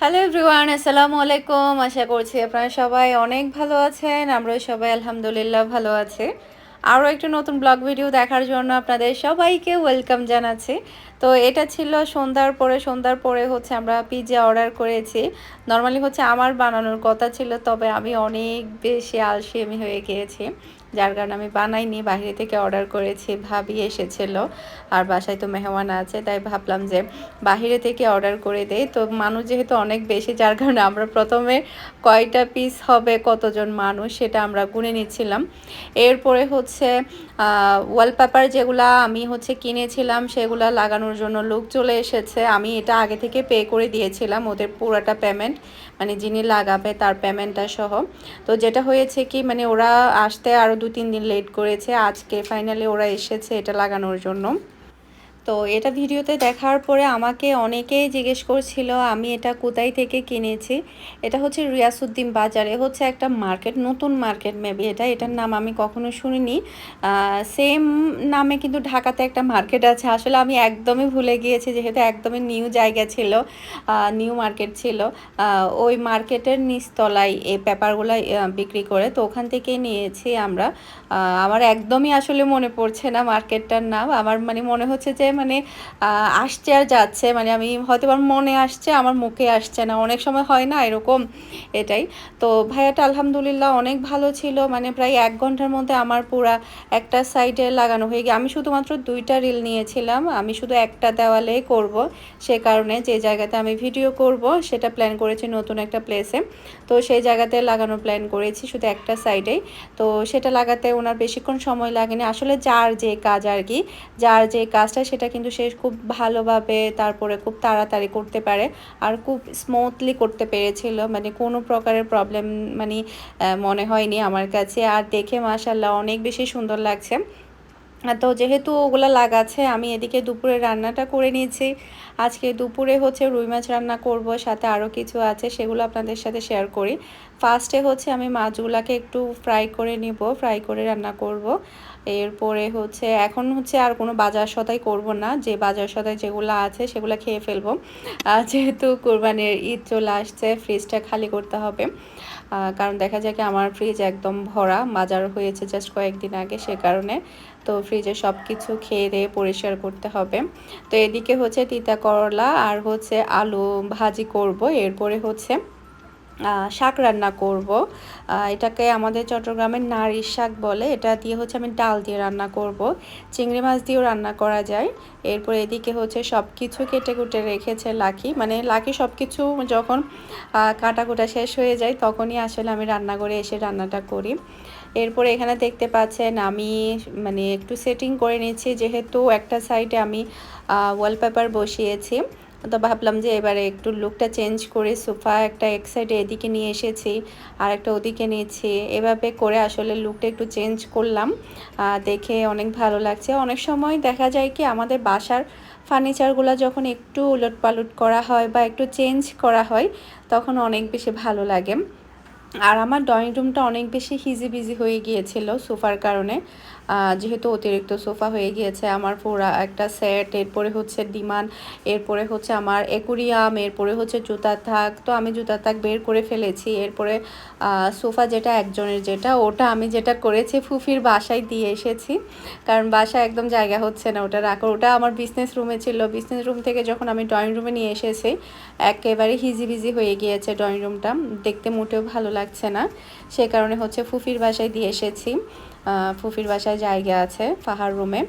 Hello everyone আসসালামু আলাইকুম আশা করছি আপনারা সবাই অনেক ভালো আছেন। আমরাও সবাই আলহামদুলিল্লাহ ভালো আছি। আরও একটা নতুন ব্লগ ভিডিও দেখার জন্য আপনাদের সবাইকে ওয়েলকাম জানাচ্ছি। তো এটা ছিল সন্ধ্যার পরে সন্ধ্যার পরে হচ্ছে আমরা পিৎজা অর্ডার করেছি। নর্মালি হচ্ছে আমার বানানোর কথা ছিল, তবে আমি অনেক বেশি আলসেমি হয়ে গিয়েছি। যার কারণে আমি বানাইনি বাইরে থেকে অর্ডার করেছি, ভাবি এসেছিল আর বাসায় তো মেহমান আছে, তাই ভাবলাম যে বাহিরে থেকে অর্ডার করে দেই। তো মানুষ যেহেতু অনেক বেশি, যার কারণে আমরা প্রথমে কয়টা পিস হবে, কতজন মানুষ সেটা আমরা গুনে নিচ্ছিলাম। এরপরে হচ্ছে ওয়ালপেপার যেগুলা আমি হচ্ছে কিনেছিলাম, সেগুলা লাগানোর জন্য লোক চলে এসেছে। আমি এটা আগে থেকে পে করে দিয়েছিলাম, ওদের পুরাটা পেমেন্ট মানে যিনি লাগাবে তার পেমেন্টটা সহ। তো যেটা হয়েছে কি মানে ওরা আসতে আরও দু তিন দিন লেট করেছে। আজকে ফাইনালি ওরা এসেছে এটা লাগানোর জন্য। তো এটা ভিডিওতে দেখার পরে আমাকে অনেকেই জিজ্ঞেস করছিল, আমি এটা কোথায় থেকে কিনেছি? এটা হচ্ছে রিয়াসুদ্দিন বাজারে হচ্ছে একটা মার্কেট, নতুন মার্কেট মেবি এটা, এটার নাম আমি কখনো শুনিনি। সেম নামে কিন্তু ঢাকাতে একটা মার্কেট আছে, আসলে আমি একদমই ভুলে গিয়েছি, যেহেতু একদমই নিউ জায়গা ছিল নিউ মার্কেট ছিল ওই মার্কেটের নিচতলায় এই পেপারগুলো বিক্রি করে তো ওখান থেকেই নিয়েছি আমরা। আমার একদমই আসলে মনে পড়ছে না মার্কেটটার নাম, আমার মানে মনে হচ্ছে যে মানে আসছে আর যাচ্ছে। মানে আমি হয়তো আমার মনে আসছে, আমার মুখে আসছে না। অনেক সময় হয় না এরকম এটাই। তো ভাইয়াটা আলহামদুলিল্লাহ অনেক ভালো ছিল। মানে প্রায় এক ঘণ্টার মধ্যে আমার পুরা একটা সাইডে লাগানো হয়ে গিয়ে, আমি শুধুমাত্র দুইটা রিল নিয়েছিলাম। আমি শুধু একটা দেওয়ালেই করব। সে কারণে যে জায়গাতে আমি ভিডিও করব, সেটা প্ল্যান করেছি নতুন একটা প্লেসে তো সেই জায়গাতে লাগানোর প্ল্যান করেছি শুধু একটা সাইডেই তো সেটা লাগাতে ওনার বেশিক্ষণ সময় লাগেনি। আসলে যার যে কাজ আর কি, যার যে কাজটা, সেটা সেটা কিন্তু সে খুব ভালোভাবে তারপরে খুব তাড়াতাড়ি করতে পারে আর খুব স্মুথলি করতে পেরেছিল। মানে কোনো প্রকারের প্রবলেম মানে মনে হয়নি আমার কাছে। আর দেখে মাসাল্লাহ অনেক বেশি সুন্দর লাগছে। তো যেহেতু ওগুলো লাগাচ্ছে, আমি এদিকে দুপুরে রান্নাটা করে নিয়েছি। আজকে দুপুরে হচ্ছে রুই মাছ রান্না করব, সাথে আরও কিছু আছে, সেগুলো আপনাদের সাথে শেয়ার করি। ফার্স্টে হচ্ছে আমি মাছগুলাকে একটু ফ্রাই করে নিব ফ্রাই করে রান্না করব। এরপরে হচ্ছে, এখন হচ্ছে আর কোনো বাজার সদাই করব না, যে বাজার সদাই যেগুলো আছে সেগুলো খেয়ে ফেলব। যেহেতু কোরবানির ঈদ চলে আসছে ফ্রিজটা খালি করতে হবে। কারণ দেখা যায় কি আমার ফ্রিজ একদম ভরা, বাজার হয়েছে জাস্ট কয়েকদিন আগে সে কারণে। তো ফ্রিজে সব কিছু খেয়ে দিয়ে পরিষ্কার করতে হবে। তো এদিকে হচ্ছে তিতা করলা আর হচ্ছে আলু ভাজি করব, এরপরে হচ্ছে শাক রান্না করব। এটাকে আমাদের চট্টগ্রামের নারীর শাক বলে। এটা দিয়ে হচ্ছে আমি ডাল দিয়ে রান্না করব। চিংড়ি মাছ দিয়েও রান্না করা যায়। এরপর এদিকে হচ্ছে সব কিছু কেটে কুটে রেখেছে লাকি। মানে লাকি সব কিছু যখন কাটাকুটা শেষ হয়ে যায় তখনই আসলে আমি রান্না করে এসে রান্নাটা করি। এরপর এখানে দেখতে পাচ্ছেন আমি মানে একটু সেটিং করে নিয়েছি যেহেতু একটা সাইডে আমি ওয়ালপেপার বসিয়েছি। তো ভাবলাম যে এবারে একটু লুকটা চেঞ্জ করে সোফা একটা এক সাইডে এদিকে নিয়ে এসেছি, আর একটা ওদিকে নিয়েছি। এভাবে করে আসলে লুকটা একটু চেঞ্জ করলাম। দেখে অনেক ভালো লাগছে। অনেক সময় দেখা যায় কি আমাদের বাসার ফার্নিচারগুলো যখন একটু উলট পালট করা হয় বা একটু চেঞ্জ করা হয়, তখন অনেক বেশি ভালো লাগে। আর আমার ড্রয়িং রুমটা অনেক বেশি হিজি বিজি হয়ে গিয়েছিল সোফার কারণে। যেহেতু অতিরিক্ত সোফা হয়ে গিয়েছে, আমার পুরা একটা সেট এরপরে হচ্ছে ডিমান এরপরে হচ্ছে আমার একুরিয়াম, এরপরে হচ্ছে জুতার থাক। তো আমি জুতার থাক বের করে ফেলেছি। এরপরে সোফা যেটা একজনের যেটা, ওটা আমি যেটা করেছি ফুফির বাসায় দিয়ে এসেছি। কারণ বাসায় একদম জায়গা হচ্ছে না ওটা রাখার ওটা আমার বিজনেস রুমে ছিল। বিজনেস রুম থেকে যখন আমি ড্রয়িং রুমে নিয়ে এসেছি, একেবারে হিজি বিজি হয়ে গিয়েছে ড্রয়িং রুমটা দেখতে মোটেও ভালো লাগছে না। সে কারণে হচ্ছে ফুফির বাসায় দিয়ে এসেছি। ফুফির বাসায় জায়গা আছে পাহাড় রুমে।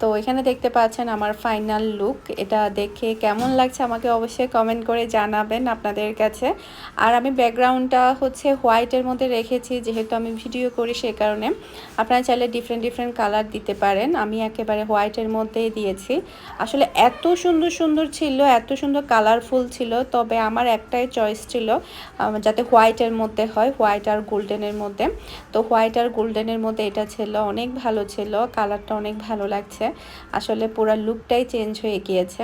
তো এখানে দেখতে পাচ্ছেন আমার ফাইনাল লুক। এটা দেখে কেমন লাগছে আমাকে অবশ্যই কমেন্ট করে জানাবেন আপনাদের কাছে। আর আমি ব্যাকগ্রাউন্ডটা হচ্ছে হোয়াইটের মধ্যে রেখেছি, যেহেতু আমি ভিডিও করি সে কারণে। আপনারা চাইলে ডিফারেন্ট ডিফারেন্ট কালার দিতে পারেন। আমি একেবারে হোয়াইটের মধ্যেই দিয়েছি। আসলে এত সুন্দর সুন্দর ছিল, এত সুন্দর কালারফুল ছিল, তবে আমার একটাই চয়েস ছিল যাতে হোয়াইটের মধ্যে হয়, হোয়াইট আর গোল্ডেনের মধ্যে। তো হোয়াইট আর গোল্ডেনের মধ্যে এটা ছিল, অনেক ভালো ছিল কালারটা অনেক ভালো লাগছে। আসলে পুরো লুকটাই চেঞ্জ হয়ে গিয়েছে।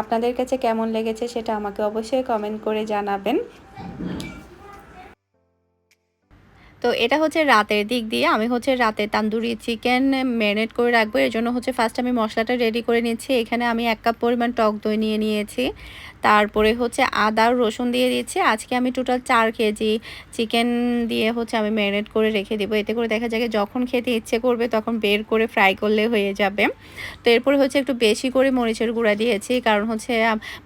আপনাদের কাছে কেমন লেগেছে সেটা আমাকে অবশ্যই কমেন্ট করে জানাবেন। তো এটা হচ্ছে রাতের দিক দিয়ে। আমি হচ্ছে রাতে তান্দুরি চিকেন ম্যারিনেট করে রাখব। এর জন্য হচ্ছে ফার্স্ট আমি মশলাটা রেডি করে নিচ্ছি। এখানে আমি এক কাপ পরিমাণ টক দই নিয়ে নিয়েছি। তারপরে হচ্ছে আদা, রসুন দিয়ে দিচ্ছি। আজকে আমি টোটাল চার কেজি চিকেন দিয়ে হচ্ছে আমি ম্যারিনেট করে রেখে দেবো। এতে করে দেখা যায় যখন খেতে ইচ্ছে করবে তখন বের করে ফ্রাই করলে হয়ে যাবে। তো এরপরে হচ্ছে একটু বেশি করে মরিচের গুঁড়া দিয়েছি। কারণ হচ্ছে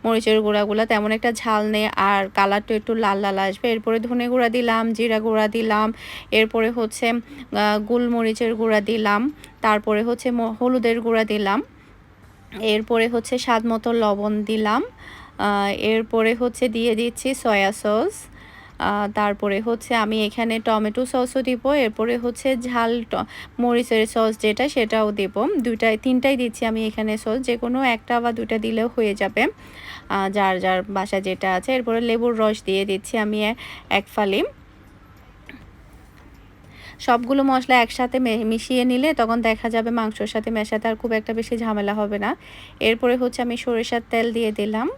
মরিচের গুঁড়াগুলো তেমন একটা ঝাল নেই আর কালারটা একটু লাল লাল আসবে। এরপরে ধনে গুঁড়া দিলাম, জিরা গুঁড়া দিলাম এরপরে হচ্ছে গোলমরিচের গুঁড়া দিলাম, তারপরে হচ্ছে হলুদের গুঁড়া দিলাম, এরপরে হচ্ছে স্বাদ মতো লবণ দিলাম এরপরে হচ্ছে দিয়ে দিচ্ছি সয়া সস তারপরে হচ্ছে আমি এখানে টমেটো সসও দিব, এরপরে হচ্ছে ঝাল মরিচের সস যেটা সেটাও দেব, দুইটাই, তিনটাই দিচ্ছি আমি এখানে সস যে কোনো একটা বা দুটা দিলেও হয়ে যাবে যার যার বাসা যেটা আছে, এরপরে লেবুর রস দিয়ে দিচ্ছি আমি এক ফালি সবগুলো মশলা একসাথে মিশিয়ে নিলে তখন দেখা যাবে মাংসর সাথে মেশাতে আর খুব একটা বেশি ঝামেলা হবে না। এরপরে হচ্ছে আমি সরিষার তেল দিয়ে দিলাম।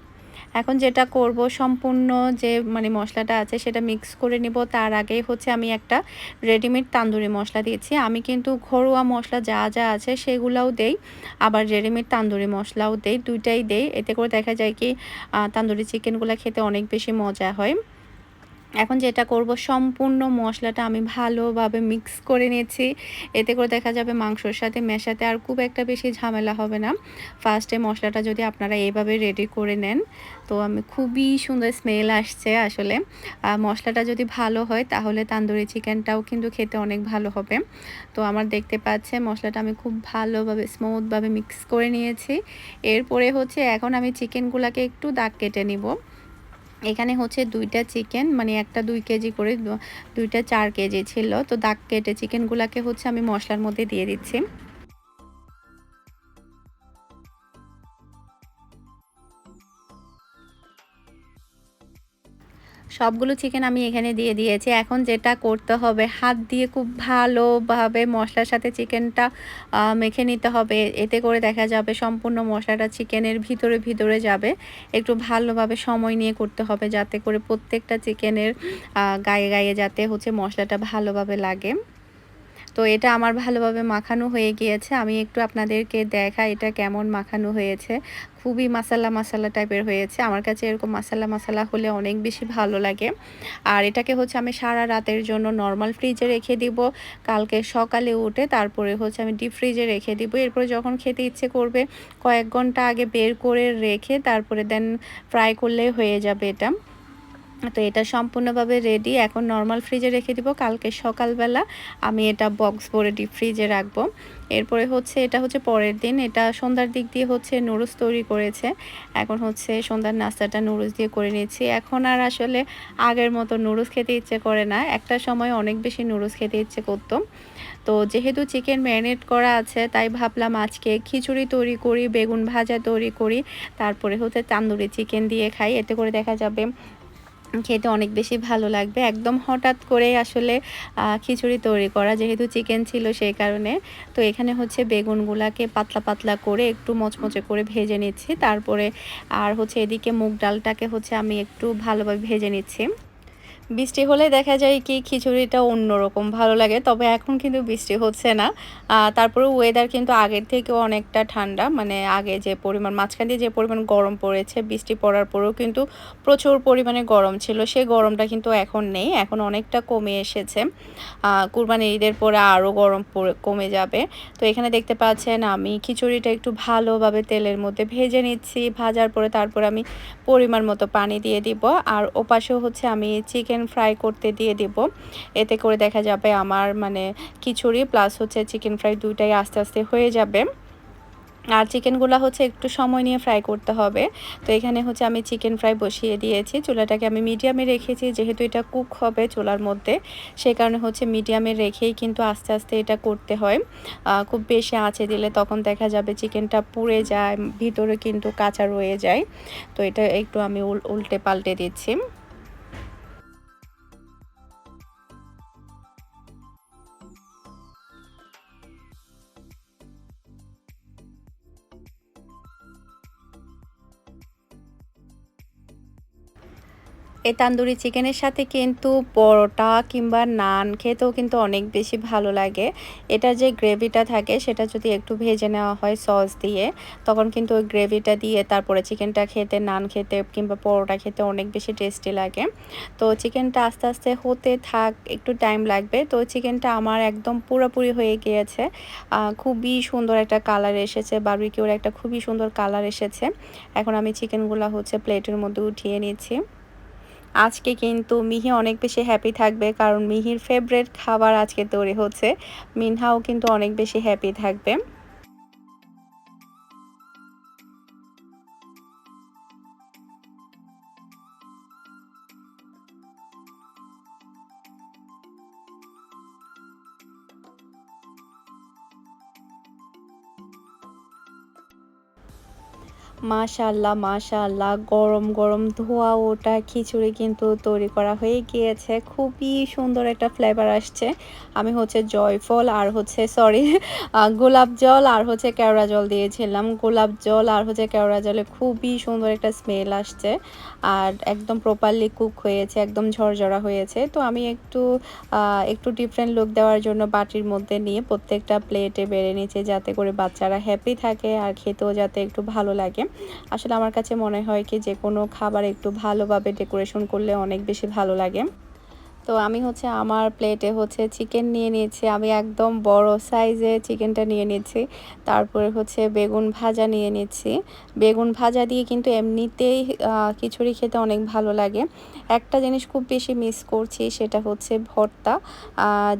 এখন যেটা করব সম্পূর্ণ যে মানে মশলাটা আছে সেটা মিক্স করে নিব। তার আগে হচ্ছে আমি একটা রেডিমেড তান্দুরি মশলা দিয়েছি। আমি কিন্তু ঘরোয়া মশলা যা যা আছে সেগুলোও দেই, আবার রেডিমেড তান্দুরি মশলাও দেই, দুইটাই দেই। এতে করে দেখা যায় কি তান্দুরি চিকেনগুলো খেতে অনেক বেশি মজা হয়। এখন যেটা করব, সম্পূর্ণ মশলাটা আমি ভালোভাবে মিক্স করে নিয়েছি। এতে করে দেখা যাবে মাংসর সাথে মেশাতে আর খুব একটা বেশি ঝামেলা হবে না। ফার্স্টে মশলাটা যদি আপনারা এইভাবে রেডি করে নেন, তো আমি খুবই সুন্দর স্মেল আসছে আসলে। মশলাটা যদি ভালো হয়, তাহলে তান্দুরি চিকেনটাও কিন্তু খেতে অনেক ভালো হবে। তো আমার দেখতে পাচ্ছে মশলাটা আমি খুব ভালোভাবে স্মুথভাবে মিক্স করে নিয়েছি। এরপরে হচ্ছে এখন আমি চিকেনগুলোকে একটু দাগ কেটে নিব। এখানে হচ্ছে দুইটা চিকেন মানে একটা দুই কেজি করে দুইটা চার কেজি ছিল। তো দাগ কেটে চিকেনগুলোকে হচ্ছে আমি মশলার মধ্যে দিয়ে দিচ্ছি। সবগুলো চিকেন আমি এখানে দিয়ে দিয়েছি। এখন যেটা করতে হবে, হাত দিয়ে খুব ভালোভাবে মশলার সাথে চিকেনটা মেখে নিতে হবে। এতে করে দেখা যাবে সম্পূর্ণ মশলাটা চিকেনের ভিতরে ভিতরে যাবে। একটু ভালোভাবে সময় নিয়ে করতে হবে যাতে করে প্রত্যেকটা চিকেনের গায়ে গায়ে যাতে হচ্ছে মশলাটা ভালোভাবে লাগে। তো এটা আমার ভালোভাবে মাখানো হয়ে গিয়েছে। আমি একটু আপনাদেরকে দেখা এটা কেমন মাখানো হয়েছে। খুবই মাসালা মাসালা টাইপের হয়েছে। আমার কাছে এরকম মাসালা মাসালা হলে অনেক বেশি ভালো লাগে। আর এটাকে হচ্ছে আমি সারা রাতের জন্য নর্মাল ফ্রিজে রেখে দিব। কালকে সকালে উঠে তারপরে হচ্ছে আমি ডিপ ফ্রিজে রেখে দিব। এরপরে যখন খেতে ইচ্ছে করবে, কয়েক ঘণ্টা আগে বের করে রেখে তারপরে দেন ফ্রাই করলে হয়ে যাবে এটা। তো এটা সম্পূর্ণভাবে রেডি এখন নর্মাল ফ্রিজে রেখে দিব। কালকে সকালবেলা আমি এটা বক্স ভরে ডিপ ফ্রিজে রাখব। এরপরে হচ্ছে, এটা হচ্ছে পরের দিন। এটা সন্ধ্যার দিক দিয়ে হচ্ছে নুডলস তৈরি করেছে। এখন হচ্ছে সন্ধ্যার নাস্তাটা নুডলস দিয়ে করে নিচ্ছি। এখন আর আসলে আগের মতো নুডলস খেতে ইচ্ছে করে না। একটা সময় অনেক বেশি নুডলস খেতে ইচ্ছে করতো। তো যেহেতু চিকেন ম্যারিনেট করা আছে, তাই ভাবলাম আজকে খিচুড়ি তৈরি করি, বেগুন ভাজা তৈরি করি। তারপরে হচ্ছে তান্দুরি চিকেন দিয়ে খাই। এতে করে দেখা যাবে খেতে অনেক বেশি ভালো লাগবে। একদম হঠাৎ করে আসলে খিচুড়ি তৈরি করা যেহেতু চিকেন ছিল সেই কারণে। তো এখানে হচ্ছে বেগুনগুলাকে পাতলা পাতলা করে একটু মচমচে করে ভেজে নিচ্ছি। তারপরে আর হচ্ছে এদিকে মুগ ডালটাকে হচ্ছে আমি একটু ভালোভাবে ভেজে নিচ্ছি। বৃষ্টি হলে দেখা যায় কি খিচুড়িটা অন্যরকম ভালো লাগে, তবে এখন কিন্তু বৃষ্টি হচ্ছে না। তারপরে ওয়েদার কিন্তু আগের থেকেও অনেকটা ঠান্ডা মানে আগে যে পরিমাণ, মাঝখান দিয়ে যে পরিমাণ গরম পড়েছে, বৃষ্টি পড়ার পরেও কিন্তু প্রচুর পরিমাণে গরম ছিল। সেই গরমটা কিন্তু এখন নেই, এখন অনেকটা কমে এসেছে। কুরবানি ঈদের পরে আরও গরম কমে যাবে। তো এখানে দেখতে পাচ্ছেন, আমি খিচুড়িটা একটু ভালোভাবে তেলের মধ্যে ভেজে নিচ্ছি। ভাজার পরে তারপর আমি পরিমাণ মতো পানি দিয়ে দিব। আর ওপাশেও হচ্ছে আমি চিকেন চিকেন ফ্রাই করতে দিয়ে দিব। এতে করে দেখা যাবে আমার মানে খিচুড়ি প্লাস হচ্ছে চিকেন ফ্রাই দুইটাই আস্তে আস্তে হয়ে যাবে। আর চিকেনগুলো হচ্ছে একটু সময় নিয়ে ফ্রাই করতে হবে। তো এখানে হচ্ছে আমি চিকেন ফ্রাই বসিয়ে দিয়েছি। চুলাটাকে আমি মিডিয়ামে রেখেছি, যেহেতু এটা কুক হবে চুলার মধ্যে সেই কারণে হচ্ছে মিডিয়ামে রেখেই কিন্তু আস্তে আস্তে এটা করতে হয়। খুব বেশি আঁচে দিলে তখন দেখা যাবে চিকেনটা পুড়ে যায়, ভিতরে কিন্তু কাঁচা রয়ে যায়। তো এটা একটু আমি উল্টে পাল্টে দিচ্ছি। এই তান্দুরি চিকেনের সাথে কিন্তু পরোটা কিংবা নান খেতেও কিন্তু অনেক বেশি ভালো লাগে। এটা যে গ্রেভিটা থাকে, সেটা যদি একটু ভেজে নেওয়া হয় সস দিয়ে, তখন কিন্তু ওই গ্রেভিটা দিয়ে তারপরে চিকেনটা খেতে, নান খেতে কিংবা পরোটা খেতে অনেক বেশি টেস্টি লাগে। তো চিকেনটা আস্তে আস্তে হতে থাক, একটু টাইম লাগবে। তো চিকেনটা আমার একদম পুরোপুরি হয়ে গিয়েছে। খুবই সুন্দর একটা কালার এসেছে বারবিকিউর একটা খুবই সুন্দর কালার এসেছে। এখন আমি চিকেনগুলো হচ্ছে প্লেটের মধ্যে উঠিয়ে নিচ্ছি। আজকে কিন্তু মিহি অনেক বেশি হ্যাপি থাকবে, কারণ মিহির ফেভারেট খাবার আজকে তৈরি হচ্ছে। মিনহাও কিন্তু অনেক বেশি হ্যাপি থাকবে। মাশাল্লাহ মাশাল্লাহ গরম গরম ধোয়া, ওটা খিচুড়ি কিন্তু তৈরি করা হয়ে গিয়েছে। খুবই সুন্দর একটা ফ্লেভার আসছে। আমি হচ্ছে জয়ফল আর হচ্ছে সরি গোলাপ জল আর হচ্ছে কেওড়া জল দিয়েছিলাম। গোলাপ জল আর হচ্ছে কেওড়া জলে খুবই সুন্দর একটা স্মেল আসছে। আর একদম প্রপারলি কুক হয়েছে, একদম ঝরঝরা হয়েছে। তো আমি একটু একটু ডিফারেন্ট লুক দেওয়ার জন্য বাটির মধ্যে নিয়ে প্রত্যেকটা প্লেটে বেড়ে নিয়েছি যাতে করে বাচ্চারা হ্যাপি থাকে আর খেতেও যাতে একটু ভালো লাগে। আসলে আমার কাছে মনে হয় কি যে কোনো খাবার একটু ভালোভাবে ডেকোরেশন করলে অনেক বেশি ভালো লাগে। তো আমি হচ্ছে আমার প্লেটে হচ্ছে চিকেন নিয়ে নিয়েছি। আমি একদম বড় সাইজে চিকেনটা নিয়ে নিয়েছি। তারপরে হচ্ছে বেগুন ভাজা নিয়ে নিচ্ছি বেগুন ভাজা দিয়ে কিন্তু এমনিতেই খিচুড়ি খেতে অনেক ভালো লাগে। একটা জিনিস খুব বেশি মিস করছি সেটা হচ্ছে ভর্তা।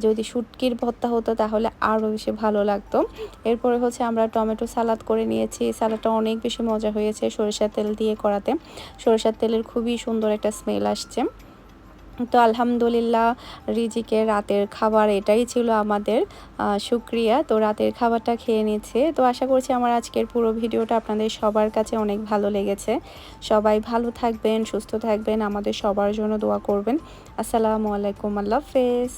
যদি শুটকির ভর্তা হতো তাহলে আরও বেশি ভালো লাগতো। এরপরে হচ্ছে আমরা টমেটো সালাদ করে নিয়েছি। সালাদটা অনেক বেশি মজা হয়েছে সরিষার তেল দিয়ে করাতে। সরিষার তেলের খুবই সুন্দর একটা স্মেল আসছে। তো আলহামদুলিল্লাহ রিজিকে রাতের খাবার এটাই ছিল আমাদের শুক্রিয়া। তো রাতের খাবারটা খেয়ে নিচ্ছে। তো আশা করছি আমার আজকের পুরো ভিডিওটা আপনাদের সবার কাছে অনেক ভালো লেগেছে। সবাই ভালো থাকবেন, সুস্থ থাকবেন। আমাদের সবার জন্য দোয়া করবেন। আসসালামু আলাইকুম, আল্লাহ হাফেজ।